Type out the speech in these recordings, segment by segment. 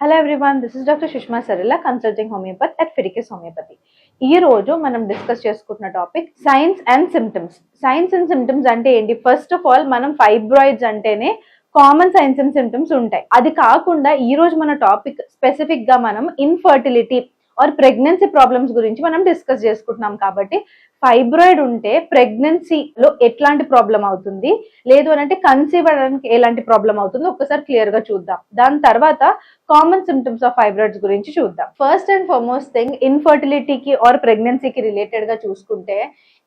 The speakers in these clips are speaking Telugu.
Hello everyone this is doctor Sushma సరిలా consulting homeopathy at Fiticus homeopathy ఈ రోజు మనం డిస్కస్ చేసుకుంటున్న topic signs and symptoms signs and symptoms అంటే ఏంటి? ఫస్ట్ ఆఫ్ ఆల్ మనం ఫైబ్రాయిడ్స్ అంటేనే కామన్ సైన్స్ అండ్ సిమ్టమ్స్ ఉంటాయి. అది కాకుండా ఈ రోజు మన టాపిక్ స్పెసిఫిక్గా మనం ఇన్ఫర్టిలిటీ ఆర్ ప్రెగ్నెన్సీ ప్రాబ్లమ్స్ గురించి మనం డిస్కస్ చేసుకుంటున్నాం కాబట్టి ఫైబ్రాయిడ్ ఉంటే ప్రెగ్నెన్సీలో ఎట్లాంటి ప్రాబ్లం అవుతుంది? లేదు అని అంటే కన్సీవ్ అవ్వడానికి ఎలాంటి ప్రాబ్లం అవుతుంది ఒక్కసారి క్లియర్గా చూద్దాం. దాని తర్వాత కామన్ సిమ్టమ్స్ ఆఫ్ ఫైబ్రాయిడ్స్ గురించి చూద్దాం. ఫస్ట్ అండ్ ఫార్మోస్ట్ థింగ్ ఇన్ఫర్టిలిటీకి ఆర్ ప్రెగ్నెన్సీకి రిలేటెడ్గా చూసుకుంటే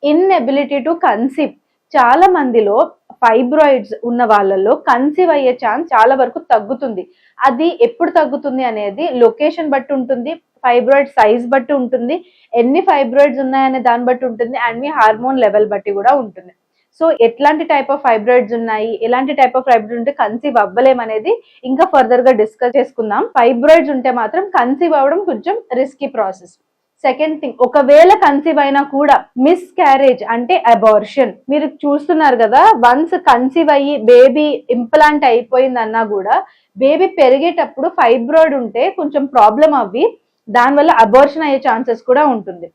ఇన్ఎబిలిటీ టు కన్సీవ్. చాలా మందిలో ఫైబ్రాయిడ్స్ ఉన్న వాళ్ళలో కన్సీవ్ అయ్యే ఛాన్స్ చాలా వరకు తగ్గుతుంది. అది ఎప్పుడు తగ్గుతుంది అనేది లొకేషన్ బట్టి ఉంటుంది. ఫైబ్రాయిడ్ సైజ్ బట్టి ఉంటుంది. ఎన్ని ఫైబ్రాయిడ్స్ ఉన్నాయనే దాన్ని బట్టి ఉంటుంది. అండ్ మీ హార్మోన్ లెవెల్ బట్టి కూడా ఉంటుంది. సో ఎట్లాంటి టైప్ ఆఫ్ ఫైబ్రాయిడ్స్ ఉన్నాయి? ఎలాంటి టైప్ ఆఫ్ ఫైబ్రాయిడ్ ఉంటే కన్సీవ్ అవ్వలేం అనేది ఇంకా ఫర్దర్గా డిస్కస్ చేసుకుందాం. ఫైబ్రాయిడ్స్ ఉంటే మాత్రం కన్సీవ్ అవ్వడం కొంచెం రిస్కీ ప్రాసెస్ సెకండ్ థింగ్ ఒకవేళ కన్సీవ్ అయినా కూడా మిస్ క్యారేజ్ అంటే అబార్షన్ మీరు చూస్తున్నారు కదా వన్స్ కన్సీవ్ అయ్యి బేబీ ఇంప్లాంట్ అయిపోయిందన్నా కూడా బేబీ పెరిగేటప్పుడు ఫైబ్రాయిడ్ ఉంటే కొంచెం ప్రాబ్లం అవ్వి దానివల్ల అబార్షన్ అయ్యే ఛాన్సెస్ కూడా ఉంటుంది.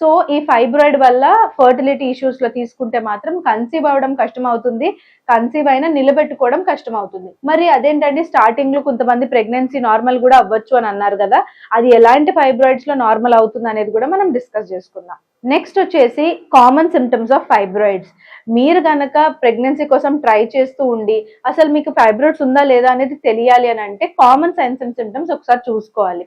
సో ఈ ఫైబ్రాయిడ్ వల్ల ఫర్టిలిటీ ఇష్యూస్లో తీసుకుంటే మాత్రం కన్సీవ్ అవ్వడం కష్టం అవుతుంది కన్సీవ్ అయినా నిలబెట్టుకోవడం కష్టం అవుతుంది మరి అదేంటంటే స్టార్టింగ్లో కొంతమంది ప్రెగ్నెన్సీ నార్మల్ కూడా అవ్వచ్చు అని అన్నారు కదా అది ఎలాంటి ఫైబ్రాయిడ్స్లో నార్మల్ అవుతుంది అనేది కూడా మనం డిస్కస్ చేసుకుందాం. నెక్స్ట్ వచ్చేసి కామన్ సిమ్టమ్స్ ఆఫ్ ఫైబ్రాయిడ్స్ మీరు గనక ప్రెగ్నెన్సీ కోసం ట్రై చేస్తూ ఉండి అసలు మీకు ఫైబ్రాయిడ్స్ ఉందా లేదా అనేది తెలియాలి అని అంటే కామన్ సైన్స్ అండ్ సిమ్టమ్స్ ఒకసారి చూసుకోవాలి.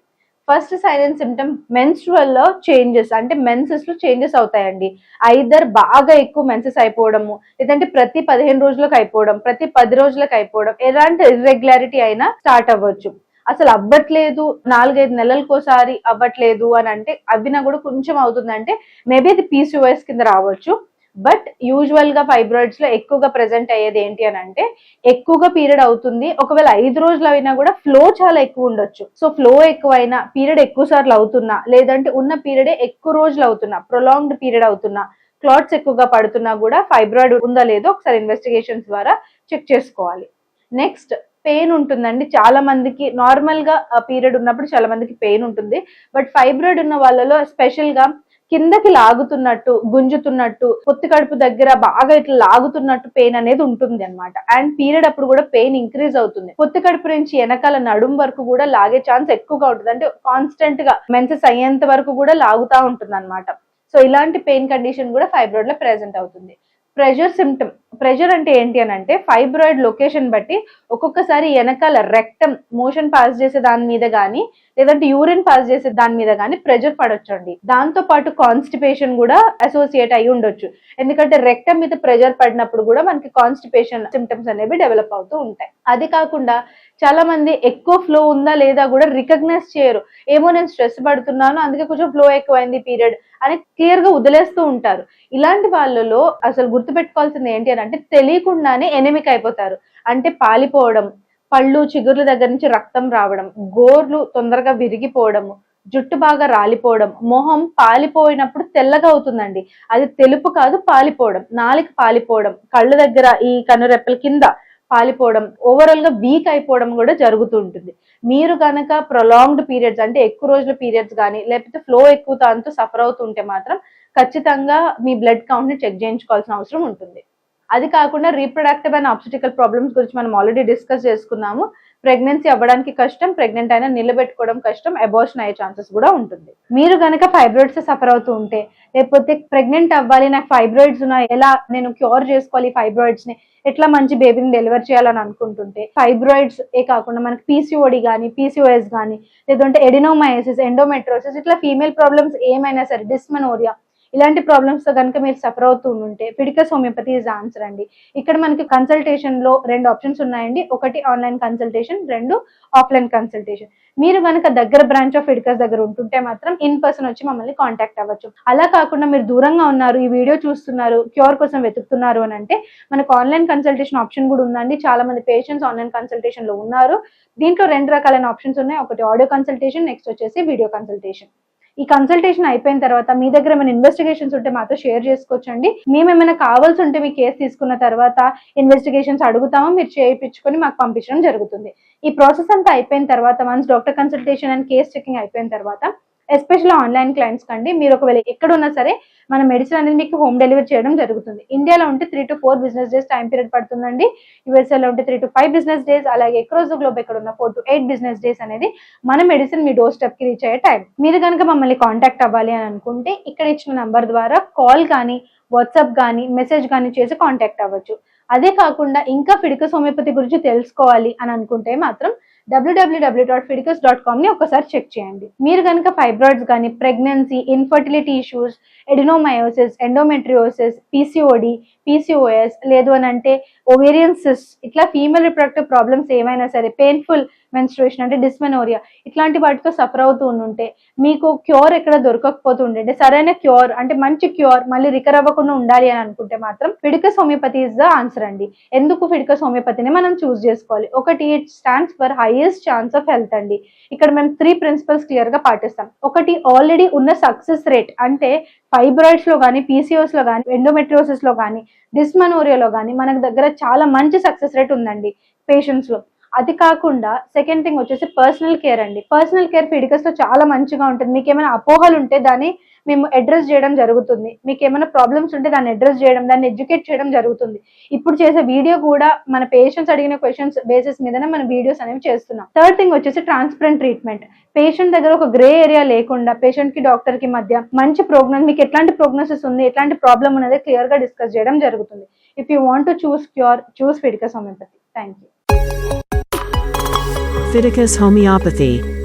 ఫస్ట్ సైన్ అండ్ సిమ్టమ్ మెన్స్ట్రువల్లో చేంజెస్ అంటే మెన్సెస్లో చేంజెస్ అవుతాయండి. ఐదర్ బాగా ఎక్కువ మెన్సెస్ అయిపోవడము లేదంటే ప్రతి పదిహేను రోజులకు అయిపోవడం ప్రతి పది రోజులకు అయిపోవడం ఎలాంటి ఇర్రెగ్యులారిటీ అయినా స్టార్ట్ అవ్వచ్చు. అసలు అవ్వట్లేదు నాలుగైదు నెలలకోసారి అవ్వట్లేదు అని అంటే అవినా కూడా కొంచెం అవుతుందంటే మేబీ అది పీసీఓఎస్ కింద రావచ్చు. బట్ యూజువల్గా ఫైబ్రాయిడ్స్లో ఎక్కువగా ప్రెసెంట్ అయ్యేది ఏంటి అని అంటే ఎక్కువగా పీరియడ్ అవుతుంది. ఒకవేళ ఐదు రోజులు అయినా కూడా ఫ్లో చాలా ఎక్కువ ఉండొచ్చు. సో ఫ్లో ఎక్కువైనా పీరియడ్ ఎక్కువ సార్లు అవుతున్నా లేదంటే ఉన్న పీరియడే ఎక్కువ రోజులు అవుతున్నా ప్రొలాంగ్డ్ పీరియడ్ అవుతున్నా క్లాట్స్ ఎక్కువగా పడుతున్నా కూడా ఫైబ్రాయిడ్ ఉందా లేదో ఒకసారి ఇన్వెస్టిగేషన్స్ ద్వారా చెక్ చేసుకోవాలి. నెక్స్ట్ పెయిన్ ఉంటుందండి. చాలా మందికి నార్మల్గా పీరియడ్ ఉన్నప్పుడు చాలా మందికి పెయిన్ ఉంటుంది. బట్ ఫైబ్రాయిడ్ ఉన్న వాళ్ళలో స్పెషల్గా కిందకి లాగుతున్నట్టు గుంజుతున్నట్టు పొత్తి కడుపు దగ్గర బాగా ఇట్లా లాగుతున్నట్టు పెయిన్ అనేది ఉంటుంది అనమాట అండ్ పీరియడ్ అప్పుడు కూడా పెయిన్ ఇంక్రీజ్ అవుతుంది. పొత్తి కడుపు నుంచి వెనకాల నడుం వరకు కూడా లాగే ఛాన్స్ ఎక్కువగా ఉంటుంది. అంటే కాన్స్టెంట్గా మెన్సెస్ అయ్యేంత వరకు కూడా లాగుతా ఉంటుంది అనమాట సో ఇలాంటి పెయిన్ కండిషన్ కూడా ఫైబ్రాయిడ్లో ప్రెసెంట్ అవుతుంది. ప్రెషర్ సిమ్టమ్ ప్రెషర్ అంటే ఏంటి అని అంటే ఫైబ్రాయిడ్ లొకేషన్ బట్టి ఒక్కొక్కసారి వెనకాల రెక్టం మోషన్ పాస్ చేసే దాని మీద కానీ లేదంటే యూరిన్ పాస్ చేసే దాని మీద కానీ ప్రెషర్ పడొచ్చండి. దాంతో పాటు కాన్స్టిపేషన్ కూడా అసోసియేట్ అయి ఉండొచ్చు. ఎందుకంటే రెక్టం మీద ప్రెషర్ పడినప్పుడు కూడా మనకి కాన్స్టిపేషన్ సిమ్టమ్స్ అనేవి డెవలప్ అవుతూ ఉంటాయి. అది కాకుండా చాలా మంది ఎక్కువ ఫ్లో ఉందా లేదా కూడా రికగ్నైజ్ చేయరు. ఏమో నేను స్ట్రెస్ పడుతున్నాను అందుకే కొంచెం ఫ్లో ఎక్కువైంది పీరియడ్ అని క్లియర్గా వదిలేస్తూ ఉంటారు. ఇలాంటి వాళ్ళలో అసలు గుర్తుపెట్టుకోవాల్సింది ఏంటి అని అంటే తెలియకుండానే ఎనమిక్ అయిపోతారు. అంటే పాలిపోవడం పళ్ళు చిగుర్ల దగ్గర నుంచి రక్తం రావడం గోర్లు తొందరగా విరిగిపోవడము జుట్టు బాగా రాలిపోవడం మొహం పాలిపోయినప్పుడు తెల్లగా అవుతుందండి. అది తెలుపు కాదు పాలిపోవడం. నాలికి పాలిపోవడం కళ్ళ దగ్గర ఈ కనురెప్పల కింద పాలిపోవడం ఓవరాల్గా వీక్ అయిపోవడం కూడా జరుగుతూ ఉంటుంది. మీరు కనుక ప్రొలాంగ్డ్ పీరియడ్స్ అంటే ఎక్కువ రోజుల పీరియడ్స్ కానీ లేకపోతే ఫ్లో ఎక్కువ దాంతో సఫర్ అవుతుంటే మాత్రం ఖచ్చితంగా మీ బ్లడ్ కౌంట్ని చెక్ చేయించుకోవాల్సిన అవసరం ఉంటుంది. అది కాకుండా రీప్రొడక్టివ్ అండ్ ఆబ్స్టికల్ ప్రాబ్లమ్స్ గురించి మనం ఆల్రెడీ డిస్కస్ చేసుకున్నాము. ప్రెగ్నెన్సీ అవ్వడానికి కష్టం ప్రెగ్నెంట్ అయినా నిలబెట్టుకోవడం కష్టం అబోర్షన్ అయ్యే ఛాన్సెస్ కూడా ఉంటుంది. మీరు కనుక ఫైబ్రాయిడ్స్ సఫర్ అవుతూ ఉంటే లేకపోతే ప్రెగ్నెంట్ అవ్వాలి నాకు ఫైబ్రాయిడ్స్ ఉన్నాయి ఎలా నేను క్యూర్ చేసుకోవాలి ఫైబ్రాయిడ్స్ని? ఎట్లా మంచి బేబీని డెలివర్ చేయాలని అనుకుంటుంటే ఫైబ్రాయిడ్స్ ఏ కాకుండా మనకి పీసీఓడి కానీ పీసీఓఎస్ కానీ లేదంటే ఎడినోమయోసిస్ ఎండోమెట్రోసిస్ ఇట్లా ఫీమేల్ ప్రాబ్లమ్స్ ఏమైనా సరే డిస్మనోరియా ఇలాంటి ప్రాబ్లమ్స్తో కనుక మీరు సఫర్ అవుతూ ఉంటే ఫిడికస్ హోమియోపతి ఇస్ ఆన్సర్ అండి. ఇక్కడ మనకి కన్సల్టేషన్లో రెండు ఆప్షన్స్ ఉన్నాయండి. ఒకటి ఆన్లైన్ కన్సల్టేషన్ రెండు ఆఫ్లైన్ కన్సల్టేషన్ మీరు కనుక దగ్గర బ్రాంచ్ ఆఫ్ ఫిడికస్ దగ్గర ఉంటుంటే మాత్రం ఇన్ పర్సన్ వచ్చి మమ్మల్ని కాంటాక్ట్ అవ్వచ్చు. అలా కాకుండా మీరు దూరంగా ఉన్నారు ఈ వీడియో చూస్తున్నారు క్యూర్ కోసం వెతుకుతున్నారు అని అంటే మనకు ఆన్లైన్ కన్సల్టేషన్ ఆప్షన్ కూడా ఉందండి. చాలా మంది పేషెంట్స్ ఆన్లైన్ కన్సల్టేషన్లో ఉన్నారు. దీంట్లో రెండు రకాలైన ఆప్షన్స్ ఉన్నాయి. ఒకటి ఆడియో కన్సల్టేషన్ నెక్స్ట్ వచ్చేసి వీడియో కన్సల్టేషన్ ఈ కన్సల్టేషన్ అయిపోయిన తర్వాత మీ దగ్గర ఏమైనా ఇన్వెస్టిగేషన్స్ ఉంటే మాతో షేర్ చేసుకోవచ్చండి. మేము ఏమైనా కావాల్సి ఉంటే మీ కేసు తీసుకున్న తర్వాత ఇన్వెస్టిగేషన్స్ అడుగుతామో మీరు చేయించుకొని మాకు పంపించడం జరుగుతుంది. ఈ ప్రాసెస్ అంతా అయిపోయిన తర్వాత once doctor consultation and case checking అయిపోయిన తర్వాత ఎస్పెషల్లీ ఆన్లైన్ క్లయింట్స్ కండి. మీరు ఒకవేళ ఎక్కడ ఉన్నా సరే మన మెడిసిన్ అనేది మీకు హోమ్ డెలివరీ చేయడం జరుగుతుంది. ఇండియాలో ఉంటే three to four business days time period పడుతుందండి. యూఎస్ఏలో ఉంటే three to five business days అలాగే ఎక్రోజ్ గ్లోబ్ ఎక్కడ ఉన్న four to eight business days అనేది మన మెడిసిన్ మీ డోర్ స్టెప్కి రీచ్ అయ్యే టైం మీరు కనుక మమ్మల్ని కాంటాక్ట్ అవ్వాలి అని అనుకుంటే ఇక్కడ ఇచ్చిన నంబర్ ద్వారా కాల్ కానీ వాట్సాప్ కానీ మెసేజ్ కానీ చేసి కాంటాక్ట్ అవ్వచ్చు. అదే కాకుండా ఇంకా ఫిడికస్ హోమియోపతి గురించి తెలుసుకోవాలి అని అనుకుంటే మాత్రం డబ్ల్యూడబ్ల్యూడబ్ల్యూ డాట్ ఫిడికస్ డాట్ కామ్ని ఒకసారి చెక్ చేయండి. మీరు కనుక ఫైబ్రాయిడ్స్ కానీ pregnancy infertility issues adenomyosis endometriosis PCOD PCOS లేదు అని అంటే ఓవేరియన్ సిస్ ఇట్లా ఫీమేల్ రిప్రొడక్టివ్ ప్రాబ్లమ్స్ ఏమైనా సరే పెయిన్ఫుల్ మెన్స్ట్రుయేషన్ అంటే డిస్మెనోరియా ఇట్లాంటి వాటితో సఫర్ అవుతూ ఉంటే మీకు క్యూర్ ఎక్కడ దొరకకపోతూ ఉండే సరైన క్యూర్ అంటే మంచి క్యూర్ మళ్ళీ రికర్ అవ్వకుండా ఉండాలి అని అనుకుంటే మాత్రం Fiticus homeopathy is the answer అండి. ఎందుకు ఫిడికస్ హోమియోపతిని మనం చూస్ చేసుకోవాలి? ఒకటి it stands for highest chance of health అండి. ఇక్కడ మేము త్రీ ప్రిన్సిపల్స్ క్లియర్గా పాటిస్తాం. ఒకటి ఆల్రెడీ ఉన్న సక్సెస్ రేట్ అంటే ఫైబ్రాయిడ్స్లో కానీ పీసీఓస్లో కానీ ఎండోమెట్రియోసిస్లో కానీ డిస్మనోరియాలో కానీ మనకు దగ్గర చాలా మంచి సక్సెస్ రేట్ ఉందండి పేషెంట్స్లో అది కాకుండా సెకండ్ థింగ్ వచ్చేసి పర్సనల్ కేర్ అండి. పర్సనల్ కేర్ ఫిడికస్లో చాలా మంచిగా ఉంటుంది. మీకు ఏమైనా అపోహలు ఉంటే దాన్ని మేము అడ్రస్ చేయడం జరుగుతుంది. మీకు ఏమైనా ప్రాబ్లమ్స్ ఉంటే దాన్ని అడ్రస్ చేయడం దాన్ని ఎడ్యుకేట్ చేయడం జరుగుతుంది. ఇప్పుడు చేసే వీడియో కూడా మన పేషెంట్స్ అడిగిన క్వశ్చన్స్ బేసిస్ మీదనే మన వీడియోస్ అనేవి చేస్తున్నాం. థర్డ్ థింగ్ వచ్చేసి ట్రాన్స్పరెంట్ ట్రీట్మెంట్ పేషెంట్ దగ్గర ఒక గ్రే ఏరియా లేకుండా పేషెంట్కి డాక్టర్కి మధ్య మంచి ప్రోగ్నోస్ మీకు ఎట్లాంటి ప్రోగ్నోసిస్ ఉంది ఎట్లాంటి ప్రాబ్లం అనేది క్లియర్గా డిస్కస్ చేయడం జరుగుతుంది. If you want to choose cure choose Fiticus homeopathy thank you Fiticus Homeopathy.